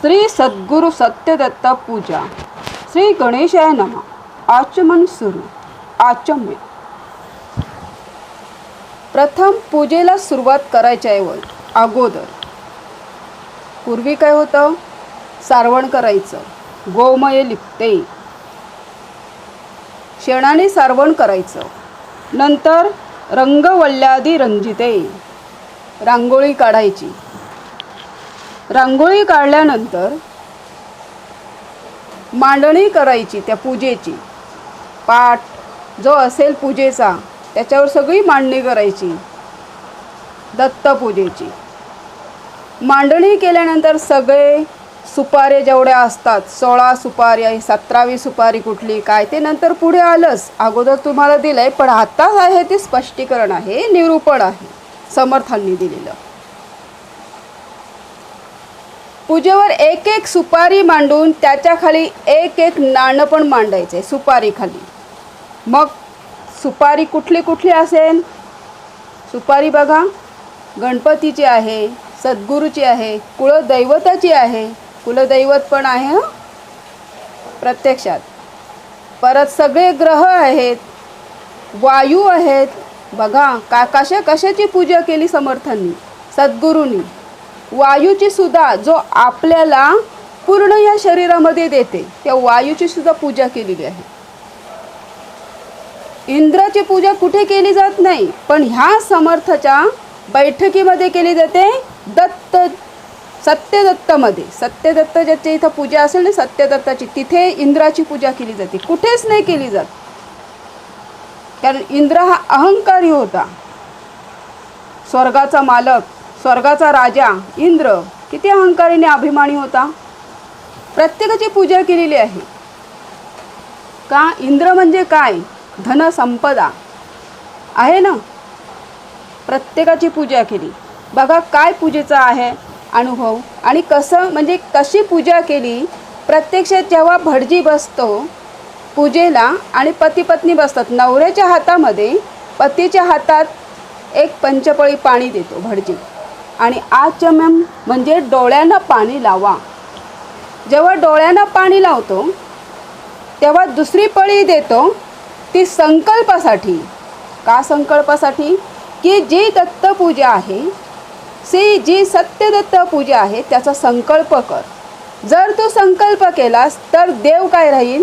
श्री सद्गुरु सत्यदत्त पूजा। श्री गणेशाय नम। आचमन सुरू। आचम्य। प्रथम पूजेला सुरुवात करायच्या अगोदर. पूर्वी काय होतं? सारवण करायचं. गोमय लिपते. शेणाने सारवण करायचं. नंतर रंगवल्ल्यादी रंजिते. रांगोळी काढायची. रांगोळी काढल्यानंतर मांडणी करायची त्या पूजेची. पाठ जो असेल पूजेचा त्याच्यावर सगळी मांडणी करायची. दत्तपूजेची मांडणी केल्यानंतर सगळे सुपारे जेवढ्या असतात सोळा सुपारी सतरावी सुपारी कुठली काय ते नंतर पुढे आलंच. अगोदर तुम्हाला दिलं आहे पण आत्ताच आहे ते स्पष्टीकरण आहे निरूपण आहे समर्थांनी दिलेलं. पूजेवर एक एक सुपारी मांडून त्याच्याखाली एक एक नाणं पण मांडायचं आहे मग सुपारी कुठली कुठली असेल? सुपारी बघा. गणपतीची आहे सद्गुरूची आहे कुळदैवताची आहे. कुलदैवत पण आहे हं? प्रत्यक्षात. परत सगळे ग्रह आहेत वायू आहेत. बघा का कशा कशाची पूजा केली समर्थांनी? सद्गुरूंनी. वायूची सुद्धा जो आपल्याला पूर्ण या शरीरामध्ये देते त्या वायूची सुद्धा पूजा केलेली आहे. इंद्राची पूजा कुठे केली जात नाही पण ह्या समर्थाच्या बैठकीमध्ये केली जाते दत्त सत्यदत्तमध्ये. सत्यदत्त ज्याची इथं पूजा असेल ना सत्यदत्ताची तिथे इंद्राची पूजा केली जाते. कुठेच नाही केली जात. कारण इंद्र हा अहंकारी होता. स्वर्गाचा मालक स्वर्गाचा राजा इंद्र किती अहंकारीने अभिमानी होता. प्रत्येकाची पूजा केलेली आहे. का इंद्र म्हणजे काय? धनसंपदा आहे ना? प्रत्येकाची पूजा केली. बघा काय पूजेचा आहे अनुभव. आणि कसं म्हणजे कशी पूजा केली? प्रत्यक्षात जेव्हा भटजी बसतो पूजेला आणि पती पत्नी बसतात. नवऱ्याच्या हातामध्ये पतीच्या हातात एक पंचपळी पाणी देतो भटजी. आणि आचमम म्हणजे डोळ्यांना पाणी लावा. जेव्हा डोळ्यांना पाणी लावतो तेव्हा दुसरी पळी देतो ती संकल्पासाठी. का संकल्पासाठी? की जी दत्तपूजा आहे सी जी सत्यदत्त पूजा आहे त्याचा संकल्प कर. जर तू संकल्प केलास तर देव काय राहील?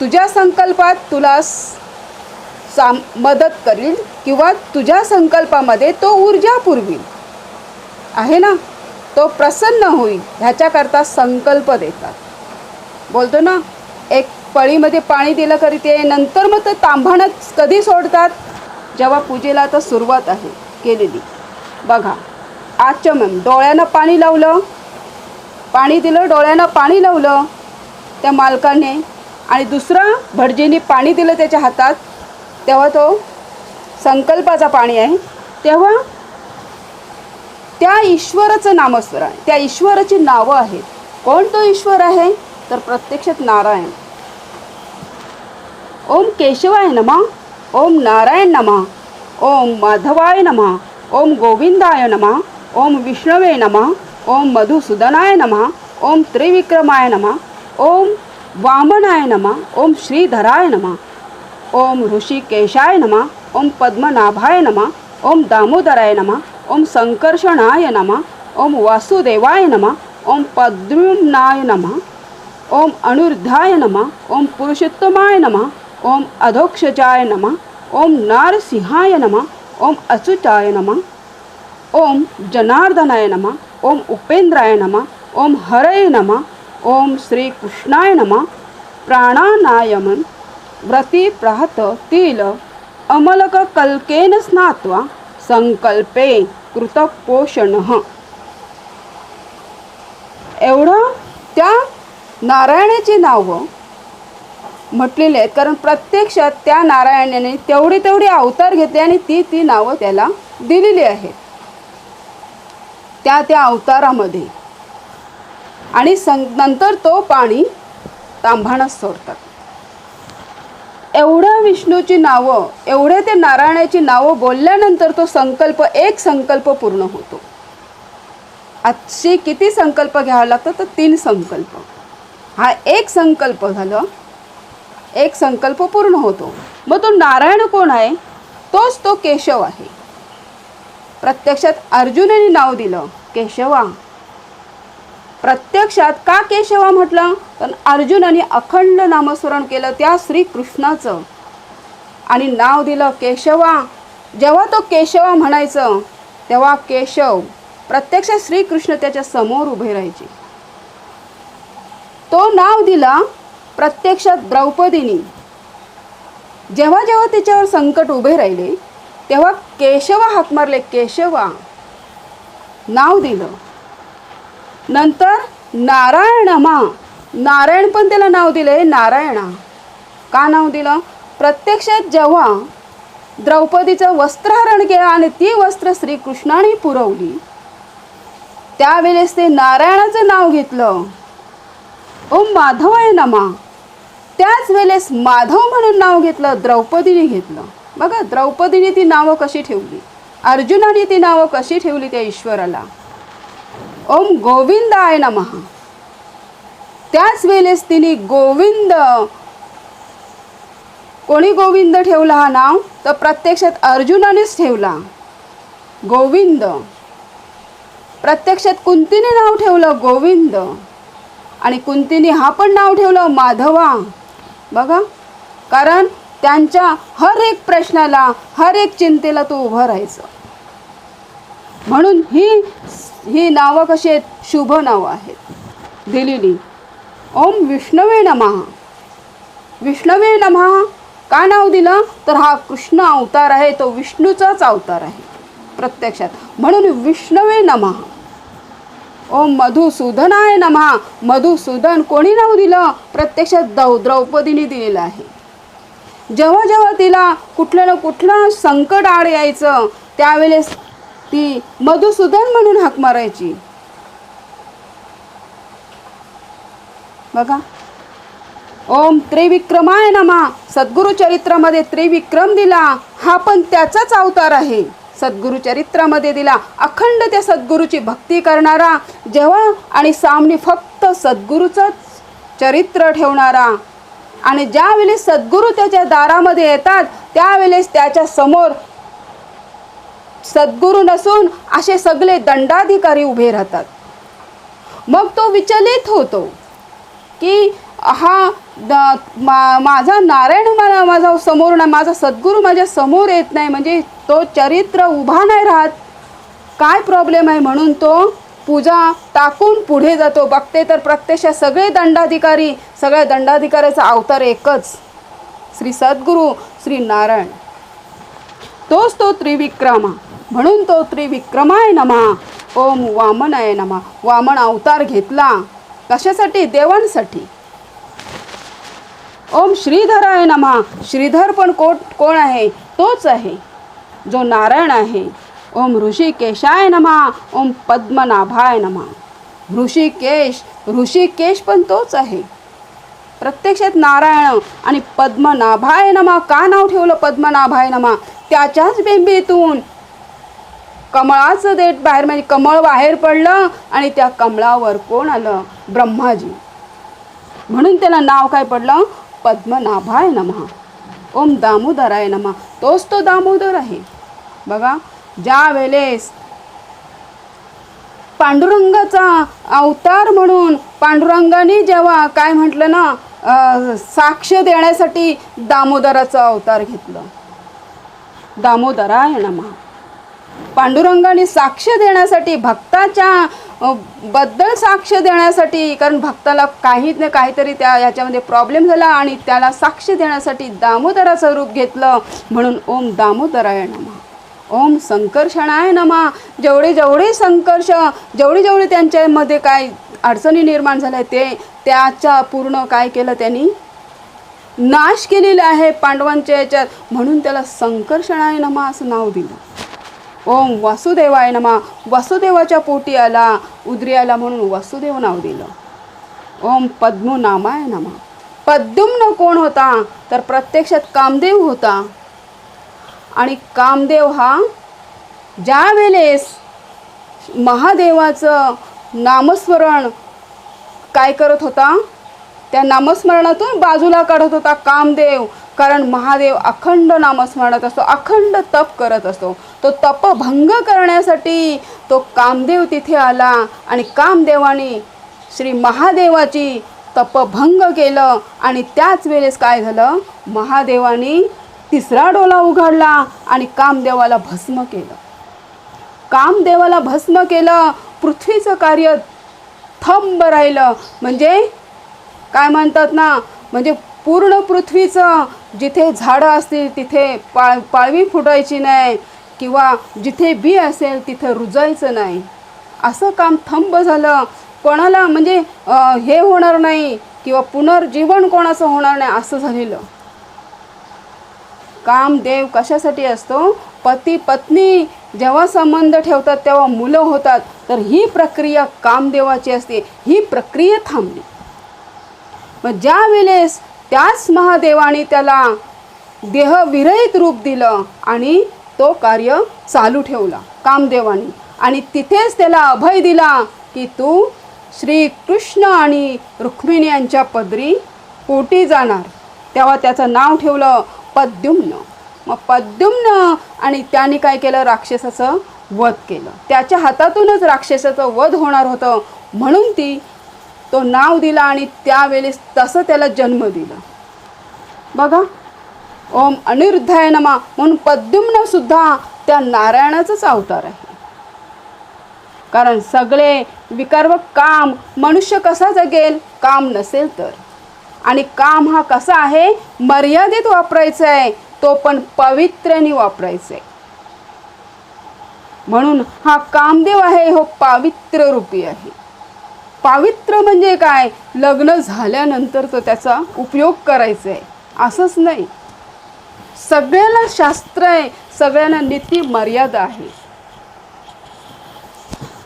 तुझ्या संकल्पात तुला साम मदत करील किंवा तुझ्या संकल्पामध्ये तो ऊर्जा पुरवील. आहे ना? तो प्रसन्न होईल ह्याच्याकरता संकल्प देतात. बोलतो ना एक पळीमध्ये पाणी दिलं करी ते नंतर मग ते तांभाणच कधी सोडतात? जेव्हा पूजेला आता सुरुवात आहे केलेली. बघा आचमन डोळ्यानं पाणी लावलं. पाणी दिलं डोळ्यानं पाणी लावलं त्या मालकाने. आणि दुसरं भटजीने पाणी दिलं त्याच्या हातात तेव्हा तो संकल्पाचा पाणी आहे. तेव्हा त्या ईश्वराचं नामस्मरण आहे त्या ईश्वराची नावं आहेत कोण तो ईश्वर आहे तर प्रत्यक्षात नारायण ओम केशवाय नमा ओम नारायण नमा ओम माधवाय नमा ओम गोविंदाय नमा ओम विष्णवे नमा ओम मधुसूदनाय नमा ओम त्रिविक्रमाय नमा ओम वामनाय नमा ओम श्रीधराय नमा ओम ऋषिकेशाय नमा ओम पद्मनाभाय नमा ओम दामोदराय नमा ओम संकर्षणाय नमा ओम वासुदेवाय नमा ओम पद्रुम्नाय नमा ओम अनिरुद्धाय नमा ओम पुरुषोत्तमाय नमा ओम अधोक्षजाय नमा ओम नारसिंहाय नमा ओम अच्युताय नमा ओम जनार्दनाय नमा ओम उपेंद्राय नमा ओम हरय नमा ओम श्रीकृष्णाय नमा प्राणानायमन व्रती प्राहत तिल अमलक कल्केन स्नात्वा संकल्पे कृतपोषण. एवढं त्या नारायणाची नावं म्हटलेली आहेत. कारण प्रत्यक्षात त्या नारायणाने तेवढे तेवढे अवतार घेतले आणि ती ती नावं त्याला दिलेली आहेत. त्या त्या अवतारामध्ये. आणि सं नंतर तो पाणी तांभाणच सोडतात. एवढं विष्णूची नावं एवढे ते नारायणाची नावं बोलल्यानंतर तो संकल्प एक संकल्प पूर्ण होतो. आजचे किती संकल्प घ्यावा लागतं? तर तीन संकल्प. हा एक संकल्प झालं एक संकल्प पूर्ण होतो. मग तो नारायण कोण आहे? तोच तो केशव आहे. प्रत्यक्षात अर्जुनाने नाव दिलं केशवा. प्रत्यक्षात का केशवा म्हटलं? तर अर्जुनाने अखंड नामस्मरण केलं त्या श्रीकृष्णाचं. आणि नाव दिलं केशवा. जेव्हा तो केशवा म्हणायचं तेव्हा केशव प्रत्यक्षात श्रीकृष्ण त्याच्यासमोर उभे राहायचे. तो नाव दिला प्रत्यक्षात द्रौपदीनी. जेव्हा जेव्हा तिच्यावर संकट उभे राहिले तेव्हा केशवा हाक मारले केशवा. नाव दिलं. नंतर नारायणमा. नारायण पण त्याला नाव दिलंय नारायणा. का नाव दिलं? प्रत्यक्षात जेव्हा द्रौपदीचं वस्त्रहरण केलं आणि ती वस्त्र श्रीकृष्णाने पुरवली त्यावेळेस ते नारायणाचं नाव घेतलं. ओम माधवाय नमा. त्याच वेळेस माधव म्हणून नाव घेतलं द्रौपदीने घेतलं. बघा द्रौपदीने ती नावं कशी ठेवली? अर्जुनाने ती नावं कशी ठेवली त्या ईश्वराला? ओम गोविंदाय नमः. त्याच वेळेस तिने गोविंद कोणी गोविंद ठेवला हा नाव? तर प्रत्यक्षात अर्जुनानेच ठेवला. गोविंद. प्रत्यक्षात कुंतीने नाव ठेवलं गोविंद. आणि कुंतीने हा पण नाव ठेवलं माधवा. बघा कारण त्यांच्या हर एक प्रश्नाला हर एक चिंतेला तो उभं राहायचं. म्हणून ही ही नावं कशी आहेत? शुभ नावं आहेत. दिलेली. ओम विष्णवे नमः. विष्णवे नमः. का नाव दिलं? तर हा कृष्ण अवतार आहे तो विष्णूचाच अवतार आहे प्रत्यक्षात. म्हणून विष्णवे नमः. ओम मधुसूदनाय नमः. मधुसूदन कोणी नाव दिलं? प्रत्यक्षात द्रौ द्रौपदीने दिलेलं आहे. जेव्हा जेव्हा तिला कुठलं ना कुठलं संकट आड यायचं त्यावेळेस ती मधुसूदन म्हणून हाक मारायची. बघा. ओम त्रिविक्रमाय नमा. सद्गुरु चरित्रामध्ये त्रिविक्रम दिला. हा पण त्याचाच अवतार आहे. सद्गुरु चरित्रामध्ये दिला. अखंड त्या सद्गुरूची भक्ती करणारा जेव्हा आणि सामने फक्त सद्गुरूचंच चरित्र ठेवणारा. आणि ज्यावेळेस सद्गुरू त्याच्या दारामध्ये येतात त्यावेळेस त्याच्यासमोर सद्गुरू नसून असे सगळे दंडाधिकारी उभे राहतात. मग तो विचलित होतो की हा द मा माझा नारायण मला माझा समोर ना माझा सद्गुरू माझ्यासमोर येत नाही म्हणजे तो चरित्र उभा नाही राहत. काय प्रॉब्लेम आहे? म्हणून तो पूजा टाकून पुढे जातो. बघते तर प्रत्यक्ष सगळे दंडाधिकारी सगळ्या दंडाधिकाऱ्याचा अवतार एकच. श्री सद्गुरू श्री नारायण. तोच तो त्रिविक्रमा. म्हणून तो त्रिविक्रमाय नमा. ओम वामनाय नमा. वामन अवतार घेतला. कशासाठी? देवांसाठी. ओम श्रीधराय नमा. श्रीधर पण कोट कोण आहे? तोच आहे. जो नारायण आहे. ओम ऋषिकेशाय नमा. ओम पद्मनाभाय नमा. ऋषिकेश ऋषिकेश पण तोच आहे. प्रत्यक्षात नारायण आणि पद्मनाभाय नमा. का नाव ठेवलं पद्मनाभाय नमा? त्याच्याच बिंबीतून. कमळाचं देठ बाहेर म्हणजे कमळ बाहेर पडलं आणि त्या कमळावर कोण आलं? ब्रह्माजी. म्हणून त्याला नाव काय पडलं? पद्मनाभाय नमः. ओम दामोदराय नमः. तोच तो दामोदर आहे. बघा ज्या वेळेस पांडुरंगाचा अवतार म्हणून पांडुरंगाने जेव्हा काय म्हटलं ना साक्ष देण्यासाठी दामोदराचं अवतार घेतलं. दामोदराय नमः. पांडुरंगाने साक्ष देण्यासाठी भक्ताच्या बद्दल साक्ष देण्यासाठी कारण भक्ताला काही ना काहीतरी त्या याच्यामध्ये प्रॉब्लेम झाला आणि त्याला साक्ष देण्यासाठी दामोदराचं रूप घेतलं. म्हणून ओम दामोदराय नमा. ओम संकर्षणाय नमा. जेवढे जेवढे संकर्ष जेवढे जेवढे त्यांच्यामध्ये काय अडचणी निर्माण झाल्या ते त्याच्या पूर्ण काय केलं त्यांनी? नाश केलेला आहे पांडवांच्या याच्यात. म्हणून त्याला संकर्षणाय नमा असं नाव दिलं. ओम वासुदेवाय नमा. वासुदेवाच्या पोटी आला उदरी आला म्हणून वासुदेव नाव दिलं. ओम पद्मनामाय नमा. पद्युम्न कोण होता तर प्रत्यक्षात कामदेव होता. आणि कामदेव हा ज्या वेळेस महादेवाचं नामस्मरण काय करत होता त्या नामस्मरणातून बाजूला काढत होता कामदेव. कारण महादेव अखंड नामस्मरणात असतो अखंड तप करत असतो. तो तपभंग करण्यासाठी तो कामदेव तिथे आला आणि कामदेवाने श्री महादेवाची तपभंग केलं आणि त्याच वेळेस काय झालं? महादेवाने तिसरा डोला उघडला आणि कामदेवाला भस्म केलं. कामदेवाला भस्म केलं पृथ्वीचं कार्य थंब राहिलं. म्हणजे काय म्हणतात ना? म्हणजे पूर्ण पृथ्वीचं जिथे झाडं असतील तिथे पाळ पाळवी फुटायची नाही किंवा जिथे बी असेल तिथे रुजायचं नाही. असं काम थंब झालं. कोणाला म्हणजे हे होणार नाही किंवा पुनर्जीवन कोणाचं होणार नाही असं झालेलं. कामदेव कशासाठी असतो? पती पत्नी जेव्हा संबंध ठेवतात तेव्हा मुलं होतात. तर ही प्रक्रिया कामदेवाची असते. ही प्रक्रिया थांबली. मग ज्या वेळेस त्याच महादेवाने त्याला देहविरहित रूप दिलं आणि तो कार्य चालू ठेवला कामदेवाने. आणि तिथेच त्याला अभय दिला की तू श्रीकृष्ण आणि रुक्मिणी यांच्या पदरी पोटी जाणार. तेव्हा त्याचं नाव ठेवलं पद्युम्न. मग पद्युम्न आणि त्याने काय केलं? राक्षसाचं वध केलं. त्याच्या हातातूनच राक्षसाचं वध होणार होतं म्हणून ती तो नाव दिला आणि त्यावेळेस तसं त्याला जन्म दिला. बघा ओम अनिरुद्धाय नमा म्हणून पद्युम्न सुद्धा त्या नारायणाचाच अवतार आहे. कारण सगळे विकार व काम मनुष्य कसा जगेल काम नसेल तर. आणि काम हा कसा आहे मर्यादित वापरायचा आहे तो पण पवित्र्याने वापरायचा आहे. म्हणून हा कामदेव आहे हो पावित्र्य रूपी आहे. पावित्र्य म्हणजे काय? लग्न झाल्यानंतर तो त्याचा उपयोग करायचा आहे असंच नाही. सगळ्याला शास्त्र आहे सगळ्यांना नीती मर्यादा आहे.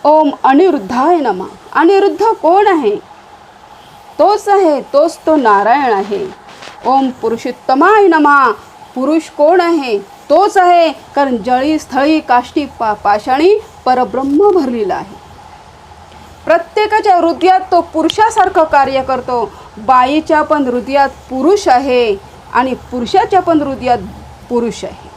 ओम अनिरुद्धाय नमा. अनिरुद्ध कोण आहे? तोच आहे तोच तो नारायण आहे. ओम पुरुषोत्तमाय नमा. पुरुष कोण आहे? तोच आहे कारण जळी स्थळी काष्टी पा पाषाणी परब्रह्म भरलेला आहे. प्रत्येकाच्या हृदयात तो पुरुषासारखं कार्य करतो. बाईच्या पण हृदयात पुरुष आहे आणि पुरुषाच्या पण हृदयात पुरुष आहे.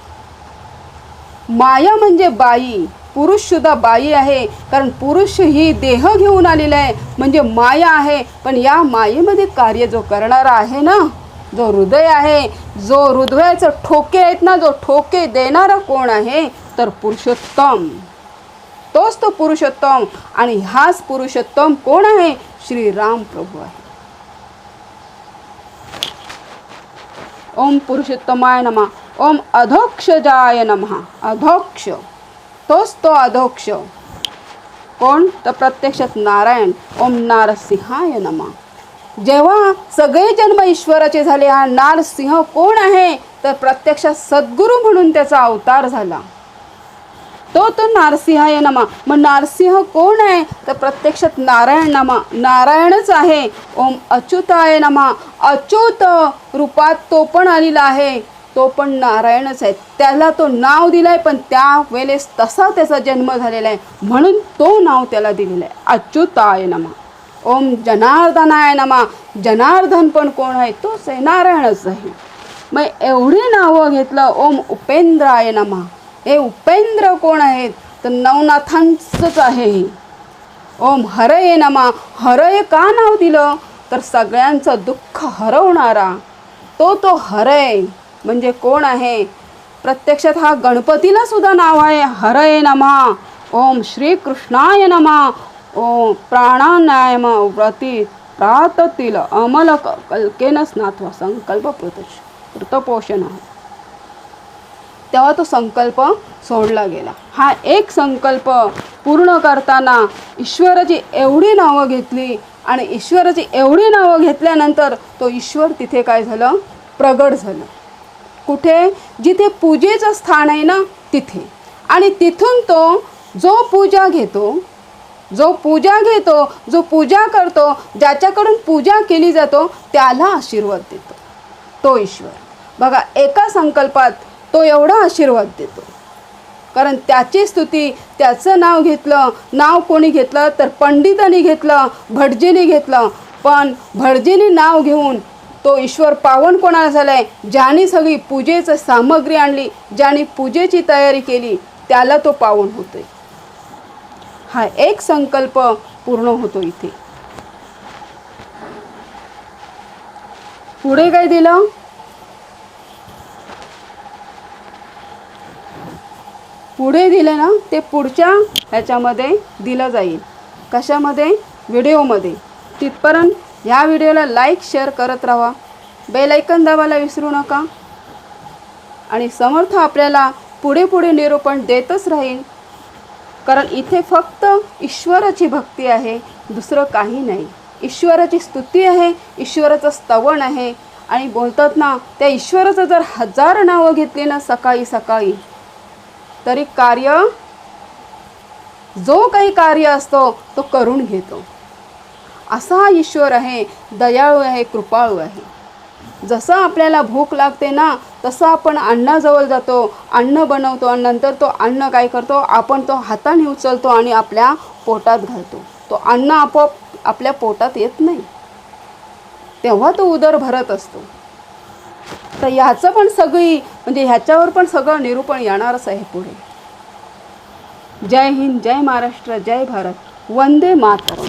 माया म्हणजे बाई. पुरुष सुद्धा बाई आहे. कारण पुरुष ही देह घेऊन आलेला आहे. म्हणजे माया आहे. पण या मायेमध्ये कार्य जो करणारा आहे ना जो हृदय आहे जो हृदयाचं ठोके आहेत ना जो ठोके देणारा कोण आहे तर पुरुषोत्तम. तोच तो पुरुषोत्तम आणि हाच पुरुषोत्तम कोण आहे? श्रीराम प्रभू आहे. ओम पुरुषोत्तमाय नमा. ओम अधोक्षजाय नमः. अधोक्ष. तोच तो अधोक्ष. कोण? तर प्रत्यक्षात नारायण. ओम नारसिंहाय नमा. जेव्हा सगळे जन्म ईश्वराचे झाले हा नारसिंह कोण आहे? तर प्रत्यक्षात सद्गुरू म्हणून त्याचा अवतार झाला. तो तो नारसिंहाय नमा. मग नारसिंह कोण आहे? तर प्रत्यक्षात नारायण नमा. नारायणच आहे. ओम अच्युताय नमा. अच्युत रूपात तो पण आलेला आहे. तो पण नारायणच आहे. त्याला तो नाव दिलाय पण त्या वेळेस तसा त्याचा जन्म झालेला आहे. म्हणून तो नाव त्याला दिलेलं आहे. अच्युताय नमा. ओम जनार्दनाय नमा. जनार्दन पण कोण आहे? तोच आहे. नारायणच आहे. मग एवढी नावं घेतलं. ओम उपेंद्राय नमा. हे उपेंद्र कोण आहेत? तर नवनाथांचंच आहे हे. ओम हरये नमा. हरय का नाव दिलं? तर सगळ्यांचं दुःख हरवणारा. तो तो हरय. म्हणजे कोण आहे? प्रत्यक्षात हा गणपतीला सुद्धा नाव आहे. हरये नमा. ओम श्रीकृष्णाय नमा. ओम प्राणानायम व्रती प्राततील अमल कल्केन स्नात्व संकल्प प्रतोष कृतपोषण तेव्हा तो संकल्प सोडला गेला. हा एक संकल्प पूर्ण करताना ईश्वराची एवढी नावं घेतली आणि ईश्वराची एवढी नावं घेतल्यानंतर तो ईश्वर तिथे काय झालं? प्रगट झालं. कुठे? जिथे पूजेचं स्थान आहे ना तिथे. आणि तिथून तो जो पूजा घेतो जो पूजा घेतो जो पूजा करतो ज्याच्याकडून पूजा केली जातो त्याला आशीर्वाद देतो. तो ईश्वर. बघा एका संकल्पात तो एवढा आशीर्वाद देतो. कारण त्याची स्तुती त्याचं नाव घेतलं नाव कोणी घेतलं तर पंडितांनी घेतलं भटजीने घेतलं. पण भटजीने नाव घेऊन तो ईश्वर पावन कोणाला झाला आहे ज्याने सगळी पूजेचं सामग्री आणली ज्याने पूजेची तयारी केली त्याला तो पावन होतोय. हा एक संकल्प पूर्ण होतो इथे. पुढे काय दिलं? पुढे दिलं ना ते पुढच्या ह्याच्यामध्ये दिलं जाईल. कशामध्ये? व्हिडिओमध्ये. तिथपर्यंत ह्या व्हिडिओला लाईक शेअर करत राहा. बेलायकन दाबायला विसरू नका. आणि समर्थ आपल्याला पुढे पुढे निरूपण देतच राहील कारण इथे फक्त ईश्वराची भक्ती आहे दुसरं काही नाही. ईश्वराची स्तुती आहे ईश्वराचं स्तवन आहे. आणि बोलतात ना त्या ईश्वराचं जर हजार नावं घेतली ना सकाळी सकाळी तरी कार्य जो काही कार्य असतो तो करून घेतो. असा हा ईश्वर आहे दयाळू आहे कृपाळू आहे. जसं आपल्याला भूक लागते ना तसं आपण अन्नाजवळ जातो अन्न बनवतो आणि नंतर तो अन्न काय करतो आपण तो हाताने उचलतो आणि आपल्या पोटात घालतो. तो अन्न आपोआप आपल्या पोटात येत नाही. तेव्हा तो उदर भरत असतो. तर ह्याचं पण सगळी म्हणजे ह्याच्यावर पण सगळं निरूपण येणारच आहे पुढे. जय हिंद जय महाराष्ट्र जय भारत. वंदे मातरम.